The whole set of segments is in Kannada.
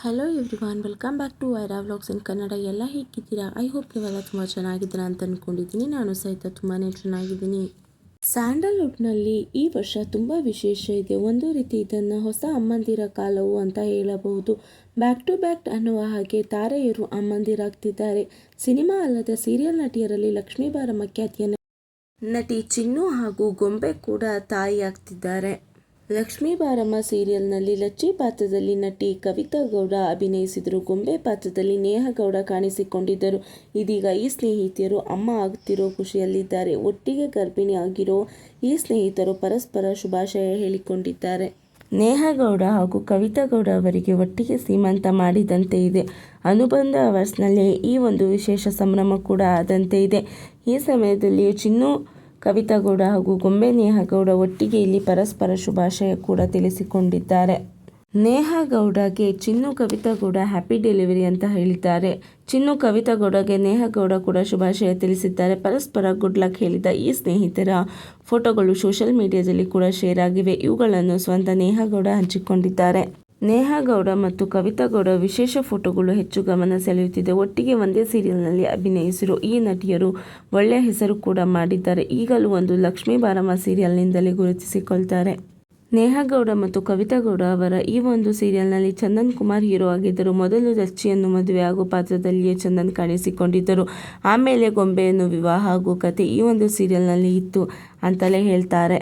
Hello everyone welcome back to Vaira vlogs in Kannada ಎಲ್ಲ ಹೇಗಿದ್ದೀರಾ? ಐ ಹೋಪ್ ನೀವೆಲ್ಲ ತುಂಬ ಚೆನ್ನಾಗಿದ್ದೀರಾ ಅಂತ ಅಂದ್ಕೊಂಡಿದ್ದೀನಿ ನಾನು ಸಹಿತ ತುಂಬಾ ಚೆನ್ನಾಗಿದ್ದೀನಿ. ಸ್ಯಾಂಡಲ್ವುಡ್ನಲ್ಲಿ ಈ ವರ್ಷ ತುಂಬ ವಿಶೇಷ ಇದೆ. ಒಂದು ರೀತಿ ಇದನ್ನು ಹೊಸ ಅಮ್ಮಂದಿರ ಕಾಲವು ಅಂತ ಹೇಳಬಹುದು. ಬ್ಯಾಕ್ ಟು ಬ್ಯಾಕ್ ಅನ್ನುವ ಹಾಗೆ ತಾರೆಯರು ಅಮ್ಮಂದಿರಾಗ್ತಿದ್ದಾರೆ. ಸಿನಿಮಾ ಅಲ್ಲದ ಸೀರಿಯಲ್ ನಟಿಯರಲ್ಲಿ ಲಕ್ಷ್ಮೀ ಬಾರಮ್ಮ ಖ್ಯಾತಿಯ ನಟಿ ಚಿನ್ನು ಹಾಗೂ ಗೊಂಬೆ ಕೂಡ ತಾಯಿಯಾಗ್ತಿದ್ದಾರೆ. ಲಕ್ಷ್ಮೀ ಬಾರಮ್ಮ ಸೀರಿಯಲ್ನಲ್ಲಿ ಲಚ್ಚಿ ಪಾತ್ರದಲ್ಲಿ ನಟಿ ಕವಿತಾ ಗೌಡ ಅಭಿನಯಿಸಿದರು. ಗೊಂಬೆ ಪಾತ್ರದಲ್ಲಿ ನೇಹ ಗೌಡ ಕಾಣಿಸಿಕೊಂಡಿದ್ದರು. ಇದೀಗ ಈ ಸ್ನೇಹಿತೆಯರು ಅಮ್ಮ ಆಗುತ್ತಿರೋ ಖುಷಿಯಲ್ಲಿದ್ದಾರೆ. ಒಟ್ಟಿಗೆ ಗರ್ಭಿಣಿ ಆಗಿರೋ ಈ ಸ್ನೇಹಿತರು ಪರಸ್ಪರ ಶುಭಾಶಯ ಹೇಳಿಕೊಂಡಿದ್ದಾರೆ. ನೇಹ ಗೌಡ ಹಾಗೂ ಕವಿತಾ ಗೌಡ ಅವರಿಗೆ ಒಟ್ಟಿಗೆ ಸೀಮಂತ ಮಾಡಿದಂತೆ ಇದೆ. ಅನುಬಂಧ ಅವರ್ಸ್ನಲ್ಲಿ ಈ ಒಂದು ವಿಶೇಷ ಸಂಭ್ರಮ ಕೂಡ ಆದಂತೆ ಇದೆ. ಈ ಸಮಯದಲ್ಲಿ ಚಿನ್ನು ಕವಿತಾ ಗೌಡ ಹಾಗೂ ಗೊಂಬೆ ನೇಹ ಗೌಡ ಒಟ್ಟಿಗೆ ಇಲ್ಲಿ ಪರಸ್ಪರ ಶುಭಾಶಯ ಕೂಡ ತಿಳಿಸಿಕೊಂಡಿದ್ದಾರೆ. ನೇಹಾ ಗೌಡಗೆ ಚಿನ್ನು ಕವಿತಾ ಗೌಡ ಹ್ಯಾಪಿ ಡೆಲಿವರಿ ಅಂತ ಹೇಳಿದ್ದಾರೆ. ಚಿನ್ನು ಕವಿತಾ ಗೌಡಗೆ ನೇಹ ಗೌಡ ಕೂಡ ಶುಭಾಶಯ ತಿಳಿಸಿದ್ದಾರೆ. ಪರಸ್ಪರ ಗುಡ್ ಲಕ್ ಹೇಳಿದ ಈ ಸ್ನೇಹಿತರ ಫೋಟೋಗಳು ಸೋಷಿಯಲ್ ಮೀಡಿಯಾದಲ್ಲಿ ಕೂಡ ಶೇರ್ ಆಗಿವೆ. ಇವುಗಳನ್ನು ಸ್ವಂತ ನೇಹಾ ಗೌಡ ಹಂಚಿಕೊಂಡಿದ್ದಾರೆ. ನೇಹ ಗೌಡ ಮತ್ತು ಕವಿತಾ ಗೌಡ ವಿಶೇಷ ಫೋಟೋಗಳು ಹೆಚ್ಚು ಗಮನ ಸೆಳೆಯುತ್ತಿದೆ. ಒಟ್ಟಿಗೆ ಒಂದೇ ಸೀರಿಯಲ್ನಲ್ಲಿ ಅಭಿನಯಿಸಿರೋ ಈ ನಟಿಯರು ಒಳ್ಳೆಯ ಹೆಸರು ಕೂಡ ಮಾಡಿದ್ದಾರೆ. ಈಗಲೂ ಒಂದು ಲಕ್ಷ್ಮೀ ಬಾರಮ್ಮ ಸೀರಿಯಲ್ನಿಂದಲೇ ಗುರುತಿಸಿಕೊಳ್ತಾರೆ. ನೇಹಾಗೌಡ ಮತ್ತು ಕವಿತಾ ಗೌಡ ಅವರ ಈ ಒಂದು ಸೀರಿಯಲ್ನಲ್ಲಿ ಚಂದನ್ ಕುಮಾರ್ ಹೀರೋ ಆಗಿದ್ದರು. ಮೊದಲು ರಚ್ಚಿಯನ್ನು ಮದುವೆ ಹಾಗೂ ಪಾತ್ರದಲ್ಲಿಯೇ ಚಂದನ್ ಕಾಣಿಸಿಕೊಂಡಿದ್ದರು. ಆಮೇಲೆ ಗೊಂಬೆಯನ್ನು ವಿವಾಹ ಹಾಗೂ ಕತೆ ಈ ಒಂದು ಸೀರಿಯಲ್ನಲ್ಲಿ ಇತ್ತು ಅಂತಲೇ ಹೇಳ್ತಾರೆ.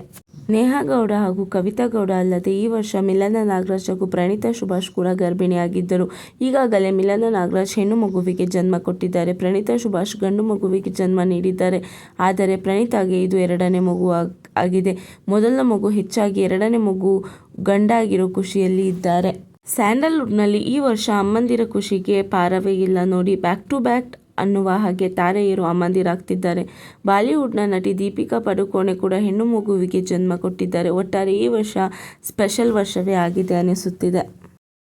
ನೇಹಾ ಗೌಡ ಹಾಗೂ ಕವಿತಾ ಗೌಡ ಅಲ್ಲದೆ ಈ ವರ್ಷ ಮಿಲನ ನಾಗರಾಜ್ ಹಾಗೂ ಪ್ರಣೀತಾ ಸುಭಾಷ್ ಕೂಡ ಗರ್ಭಿಣಿಯಾಗಿದ್ದರು. ಈಗಾಗಲೇ ಮಿಲನ ನಾಗರಾಜ್ ಹೆಣ್ಣು ಮಗುವಿಗೆ ಜನ್ಮ ಕೊಟ್ಟಿದ್ದಾರೆ. ಪ್ರಣೀತಾ ಸುಭಾಷ್ ಗಂಡು ಮಗುವಿಗೆ ಜನ್ಮ ನೀಡಿದ್ದಾರೆ. ಆದರೆ ಪ್ರಣೀತಾಗೆ ಇದು ಎರಡನೇ ಮಗು ಆಗಿದೆ. ಮೊದಲ ಮಗು ಹೆಚ್ಚಾಗಿ ಎರಡನೇ ಮಗು ಗಂಡಾಗಿರೋ ಖುಷಿಯಲ್ಲಿ ಇದ್ದಾರೆ. ಸ್ಯಾಂಡಲ್ವುಡ್ನಲ್ಲಿ ಈ ವರ್ಷ ಅಮ್ಮಂದಿರ ಖುಷಿಗೆ ಪಾರವೇ ಇಲ್ಲ. ನೋಡಿ ಬ್ಯಾಕ್ ಟು ಬ್ಯಾಕ್ ಅನ್ನುವ ಹಾಗೆ ತಾರೆಯರು ಅಮ್ಮಂದಿರಾಗ್ತಿದ್ದಾರೆ ಬಾಲಿವುಡ್ನ ನಟಿ ದೀಪಿಕಾ ಪಡುಕೋಣೆ ಕೂಡ ಹೆಣ್ಣು ಮಗುವಿಗೆ ಜನ್ಮ ಕೊಟ್ಟಿದ್ದಾರೆ. ಒಟ್ಟಾರೆ ಈ ವರ್ಷ ಸ್ಪೆಷಲ್ ವರ್ಷವೇ ಆಗಿದೆ ಅನಿಸುತ್ತಿದೆ